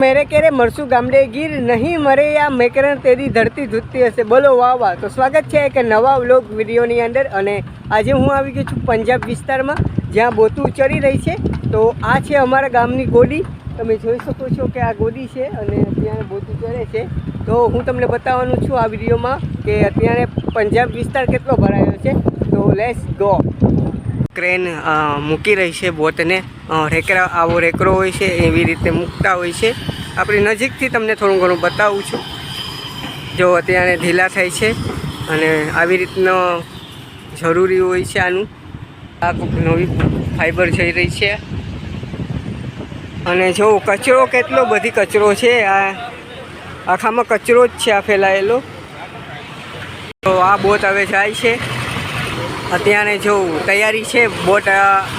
મેરે કેરે મરસુ ગામડે ગીર નહીં મરે યા મેકરણ તેરી ધરતી ધૂતતી હશે. બોલો, વાહ વાહ. તો સ્વાગત છે એક નવા વ્લોગ વિડીયોની અંદર અને આજે હું આવી ગયો છું પંજાબ વિસ્તારમાં જ્યાં બોતું ચડી રહી છે. તો આ છે અમારા ગામની ગોડી. તમે જોઈ શકો છો કે આ ગોડી છે અને ત્યાં બોતું ચડે છે. તો હું તમને બતાવવાનું છું આ વિડીયોમાં કે અત્યારે પંજાબ વિસ્તાર કેટલો ભરાયો છે. તો લેસ ગો ક્રેન મૂકી રહી છે બોટને. રેકરા, આવો રેકરો હોય છે, એવી રીતે મૂકતા હોય છે. આપણી નજીકથી તમને થોડું ઘણું બતાવું છું. જો અત્યારે ઢીલા થાય છે અને આવી રીતનો જરૂરી હોય છે આનું. આ નવી ફાઈબર જઈ રહી છે. અને જો કચરો કેટલો બધી કચરો છે, આ આખામાં કચરો જ છે આ ફેલાયેલો. તો આ બોટ હવે જાય છે. અત્યારે જો તૈયારી છે, બોટ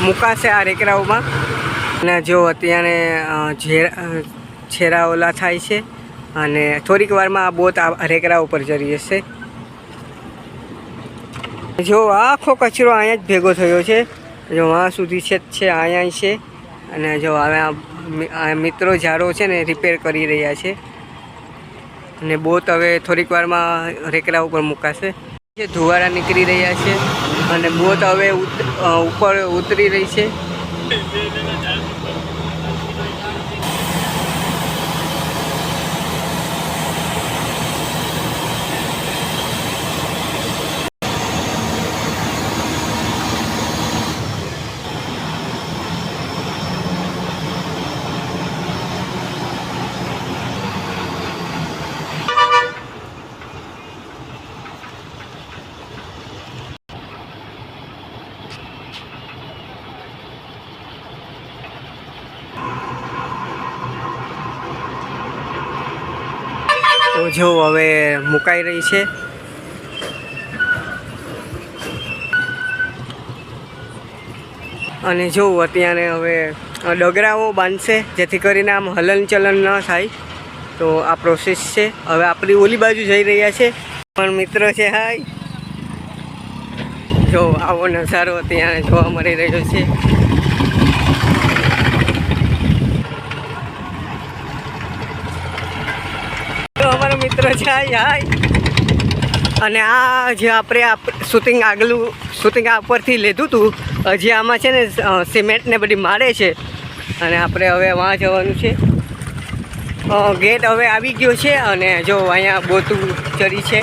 મુકાશે આ રેકરાઓમાં. અને જો અત્યારે છેરાઓલા છેરા ઓલા થાય છે, અને થોડીક વારમાં આ બોટ આ રેકરા ઉપર ચડી જશે. જો આખો કચરો અહીંયા જ ભેગો થયો છે. જો આ સુધી છે છે, અહીંયા છે. અને જો હવે આ મિત્રો ઝાડો છે ને રિપેર કરી રહ્યા છે. અને બોટ હવે થોડીક વારમાં રેકરા ઉપર મુકાશે. જે ધુવારા નીકળી રહ્યા છે અને બોટ હવે ઉપર ઉતરી રહી છે. તો જો હવે મુકાઈ રહી છે. અને જો અત્યારે હવે ડગરાઓ બાંધશે, જેથી કરીને આમ હલનચલન ન થાય. તો આ પ્રોસેસ છે. હવે આપણી ઓલી બાજુ જઈ રહ્યા છે. પણ મિત્ર છે, હાય. જો આવો નજારો અત્યારે જોવા મળી રહ્યો છે તો અમારો મિત્ર છે હાય અને આ જે આપણે આ શૂટિંગ આગલું, શૂટિંગ આ ઉપરથી લીધું હતું હજી આમાં છે ને સિમેન્ટને બધી મારે છે. અને આપણે હવે વાં જવાનું છે. ગેટ હવે આવી ગયો છે અને જો અહીંયા બોતું ચડી છે.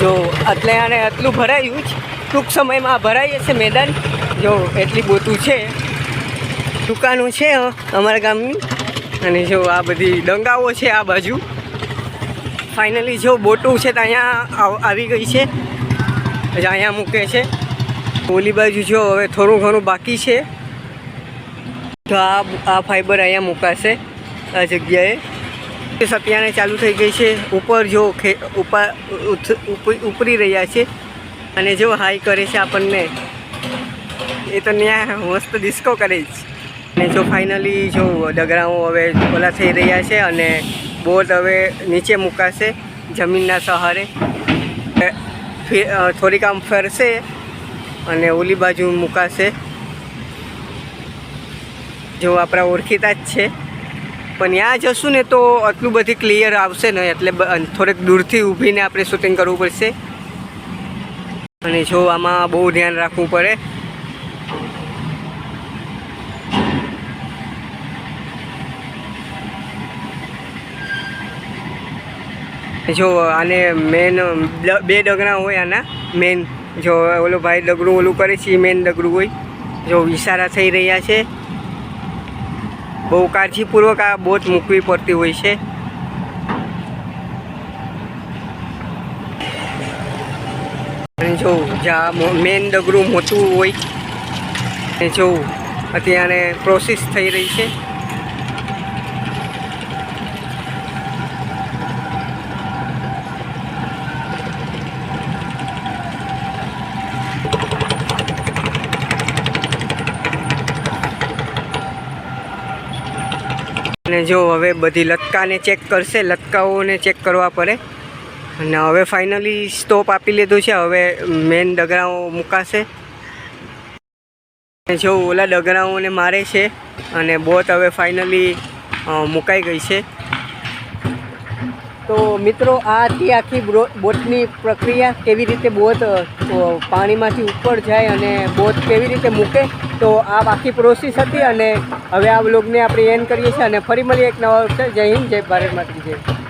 જો એટલે આને આટલું ભરાયું જ. ટૂંક સમયમાં ભરાઈ જશે મેદાન. જો એટલી બોતું છે. દુકાનો છે અમારા ગામની. અને જો આ બધી ડંગાઓ છે આ બાજુ. ફાઇનલી જો બોટું છે તો અહીંયા આવ- ગઈ છે. અહીંયા મૂકે છે. ઓલી બાજુ જો હવે થોડું ઘણું બાકી છે. તો આ આ ફાઈબર અહીંયા મુકાશે આ જગ્યાએ. તે સત્યાને ચાલુ થઈ ગઈ છે. ઉપર જો ખે, ઉપા ઉપરી રહ્યા છે. અને જો હાઈ કરે છે આપણને. એ તો ત્યાં મસ્ત ડિસ્કો કરે છે અને જો ફાઇનલી જો ડગરાઓ હવે ઓલા થઈ રહ્યા છે અને બોટ હવે નીચે મુકાશે જમીનના સહારે. થોડીક આમ ફરશે અને ઓલી બાજુ મુકાશે. જો આપણા ઓળખીતા જ છે. પણ ત્યાં જશું ને તો આટલું બધી ક્લિયર આવશે ને એટલે થોડેક દૂરથી ઊભીને આપણે શૂટિંગ કરવું પડશે. અને જો આમાં બહુ ધ્યાન રાખવું પડે જો આને મેન બે ડગડા હોય આના મેન જો ઓલો ભાઈ ડગરું ઓલું કરે છે મેન ડગરું હોય. જો ઇશારા થઈ રહ્યા છે. બહુ કાળજીપૂર્વક આ બોટ મૂકવી પડતી હોય છે. જો જ્યાં મેન ડગરું મોટું હોય. એ જો અત્યારે પ્રોસેસ થઈ રહી છે. અને જો હવે બધી લટકાને ચેક કરશે, લટકાઓને ચેક કરવા પડે. અને હવે ફાઇનલી સ્ટોપ આપી લીધું છે. હવે મેન ડગરાઓ મુકાશે. જો ઓલા ડગરાઓને મારે છે અને બોટ હવે ફાઇનલી મુકાઈ ગઈ છે. તો મિત્રો, આ હતી આખી બોટની પ્રક્રિયા, કેવી રીતે બોટ પાણીમાંથી ઉપર જાય અને બોટ કેવી રીતે મૂકે. તો આ આખી પ્રોસેસ હતી અને હવે આ બ્લોગને આપણે એન્ડ કરીએ છીએ અને ફરી મળીએ એક નવા જય હિન્દ, જય ભારત માતા જય.